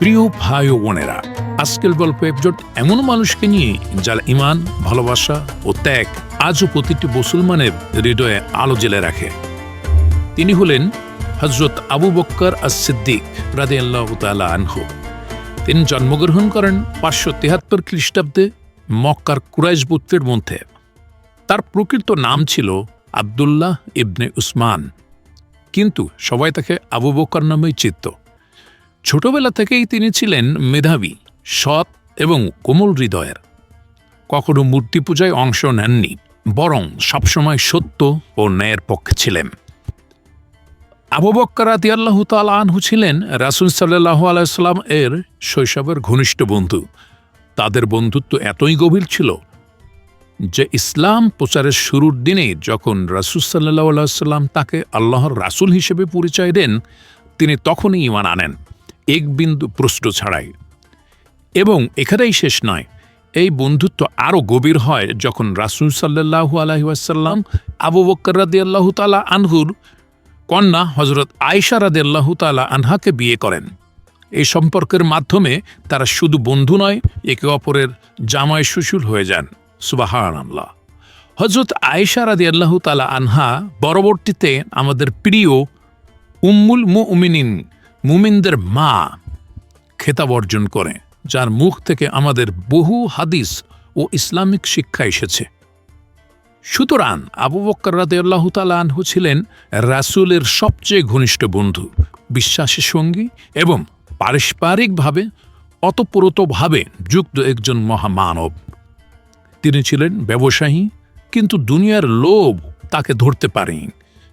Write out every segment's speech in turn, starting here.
প্রিয় ভাই ও বোনেরা, আজকের গল্প একজন এমন মানুষকে নিয়ে যার ইমান, ভালোবাসা ও ত্যাগ আজও প্রতিটি মুসলমানের হৃদয়ে আলো জেলে রাখে। তিনি হলেন হজরত আবু বক্কর আস সিদ্দিক রাদে আল্লাহ আনহু। তিনি জন্মগ্রহণ করেন পাঁচশো তেহাত্তর খ্রিস্টাব্দে মক্কার কুরাইশ পুত্রের মধ্যে। তার প্রকৃত নাম ছিল আবদুল্লাহ ইবনে উসমান। কিন্তু সবাই তাকে আবু বকর নামেই চিত্ত ছোটবেলা থেকেই তিনি ছিলেন মেধাবী, সৎ এবং কোমল হৃদয়ের। কখনো মূর্তি পূজায় অংশ নেননি, বরং সবসময় সত্য ও ন্যায়ের পক্ষে ছিলেন। আবু বক্কর তাল আনহু ছিলেন রাসুল সাল্লাহ আলাইসাল্লাম এর শৈশবের ঘনিষ্ঠ বন্ধু। তাদের বন্ধুত্ব এতই গভীর ছিল যে ইসলাম প্রচারের শুরুর দিনে যখন রাসুল সাল্লাহ আলাইসাল্লাম তাকে আল্লাহর রাসুল হিসেবে পরিচয় দেন, তিনি তখনই ইমান আনেন। এক বিন্দু প্রশ্ন ছাড়াই। এবং এখানেই শেষ নয়, এই বন্ধুত্ব আরও গভীর হয় যখন রাসুল সাল্লাহু আলহিউসাল্লাম আবু বক্কর রাদি আল্লাহ তালা আনহুর কন্যা হজরত আয়সা রাদি আল্লাহ তালা আনহাকে বিয়ে করেন। এই সম্পর্কের মাধ্যমে তারা শুধু বন্ধু নয়, একে অপরের জামায় সুশুল হয়ে যান। সুবাহান আল্লাহ হজরত আয়েশা রাদি আল্লাহ তালা আনহা পরবর্তীতে আমাদের প্রিয় উম্মুল মুমিনিন মুমিনদের মা খেতাব অর্জন করে, যার মুখ থেকে আমাদের বহু হাদিস ও ইসলামিক শিক্ষা এসেছে। সুতরাং আবু বক্কর আল্লাহ আনহু ছিলেন রাসুলের সবচেয়ে ঘনিষ্ঠ বন্ধু বিশ্বাসের সঙ্গী এবং পারস্পরিকভাবে অতপ্রতভাবে যুক্ত একজন মহামানব। তিনি ছিলেন ব্যবসায়ী, কিন্তু দুনিয়ার লোভ তাকে ধরতে পারেনি।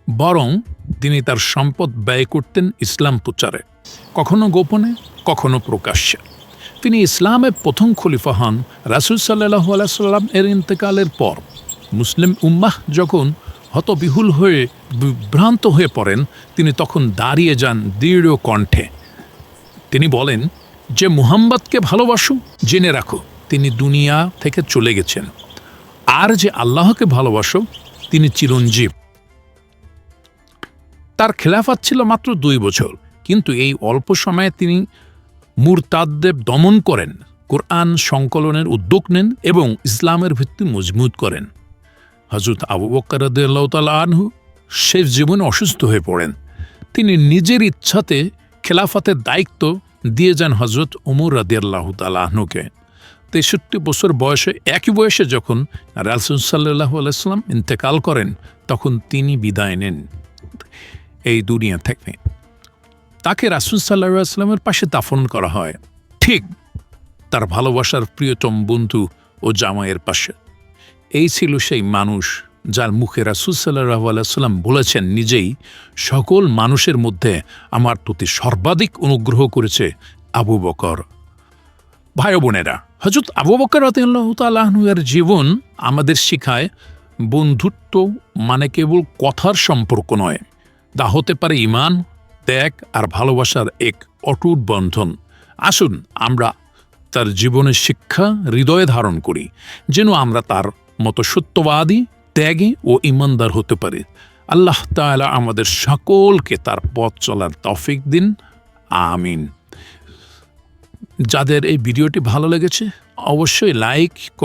বরং তিনি তার সম্পদ ব্যয় করতেন ইসলাম প্রচারে, কখনো গোপনে, কখনো প্রকাশ্যে। তিনি ইসলামের প্রথম খলিফা হন রাসুল সাল্লাহ আলাইসাল্লাম এর ইন্তেকালের পর। মুসলিম উম্মাহ যখন হতবিহুল হয়ে বিভ্রান্ত হয়ে পড়েন, তিনি তখন দাঁড়িয়ে যান দৃঢ় কণ্ঠে। তিনি বলেন, যে মুহাম্মদকে ভালোবাসো, জেনে রাখো, তিনি দুনিয়া থেকে চলে গেছেন। আর যে আল্লাহকে ভালোবাসো, তিনি চিরঞ্জীব। তার খেলাফাত ছিল মাত্র দুই বছর। কিন্তু এই অল্প সময়ে তিনি মুরতাদদেব দমন করেন, কোরআন সংকলনের উদ্যোগ নেন এবং ইসলামের ভিত্তি মজবুত করেন। হজরত আবু বক্কর রাদিয়াল্লাহু আনহু শেষ জীবনে অসুস্থ হয়ে পড়েন। তিনি নিজের ইচ্ছাতে খেলাফাতের দায়িত্ব দিয়ে যান হজরত উমর রাদিয়াল্লাহ আহনুকে তেষট্টি বছর বয়সে একই বয়সে যখন রাসুল সাল্লাহ আলাইসাল্লাম ইন্তেকাল করেন, তখন তিনি বিদায় নেন। এই দুনিয়া থেকে তাকে রাসুল সাল্লাহ পাশে দাফন করা হয়। ঠিক তার ভালোবাসার প্রিয়তম বন্ধু ও জামাইয়ের পাশে। এই ছিল সেই মানুষ যার মুখে রাসুল সাল্লাহ আলাইসাল্লাম বলেছেন, নিজেই সকল মানুষের মধ্যে আমার প্রতি সর্বাধিক অনুগ্রহ করেছে আবু বকর। ভাই বোনেরা হজরত আবু বকর রাতের জীবন আমাদের শিখায় বন্ধুত্ব মানে কেবল কথার সম্পর্ক নয়। তা হতে পারে ইমান ত্যাগ আর ভালোবাসার এক অটুট বন্ধন। আসুন আমরা তার জীবনের শিক্ষা হৃদয়ে ধারণ করি, যেন আমরা তার মতো সত্যবাদী, ত্যাগী ও ইমানদার হতে পারি। আল্লাহ তাআলা আমাদের সকলকে তার পথ চলার তফিক দিন। আমিন। যাদের এই ভিডিওটি ভালো লেগেছে, অবশ্যই লাইক